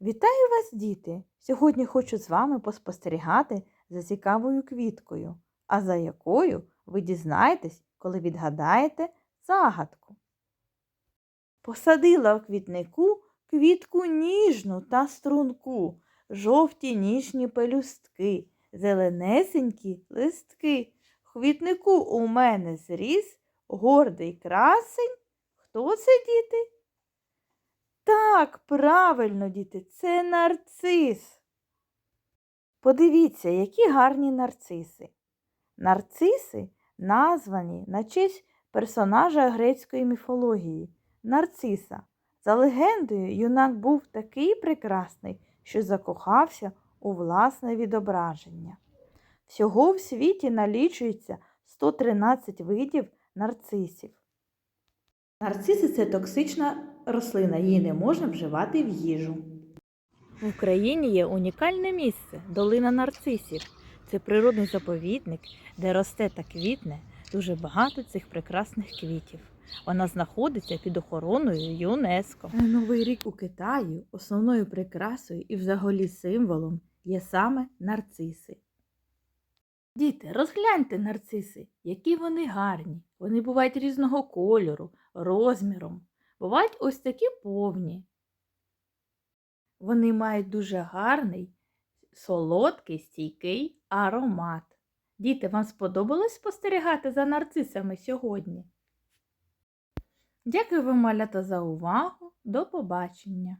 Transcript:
Вітаю вас, діти! Сьогодні хочу з вами поспостерігати за цікавою квіткою, а за якою ви дізнаєтесь, коли відгадаєте загадку. Посадила в квітнику квітку ніжну та струнку, жовті ніжні пелюстки, зеленесенькі листки. В квітнику у мене зріс гордий красень. Хто це, діти? Так, правильно, діти, це нарцис. Подивіться, які гарні нарциси. Нарциси названі на честь персонажа грецької міфології Нарциса. За легендою, юнак був такий прекрасний, що закохався у власне відображення. Всього в світі налічується 113 видів нарцисів. Нарциси це токсична рослина, її не можна вживати в їжу. В Україні є унікальне місце долина нарцисів. Це природний заповідник, де росте та квітне дуже багато цих прекрасних квітів. Вона знаходиться під охороною ЮНЕСКО. Новий рік у Китаї основною прикрасою і взагалі символом є саме нарциси. Діти, розгляньте нарциси, які вони гарні. Вони бувають різного кольору, розміром. Бувають ось такі повні. Вони мають дуже гарний, солодкий, стійкий аромат. Діти, вам сподобалось спостерігати за нарцисами сьогодні? Дякую вам, малята, за увагу. До побачення!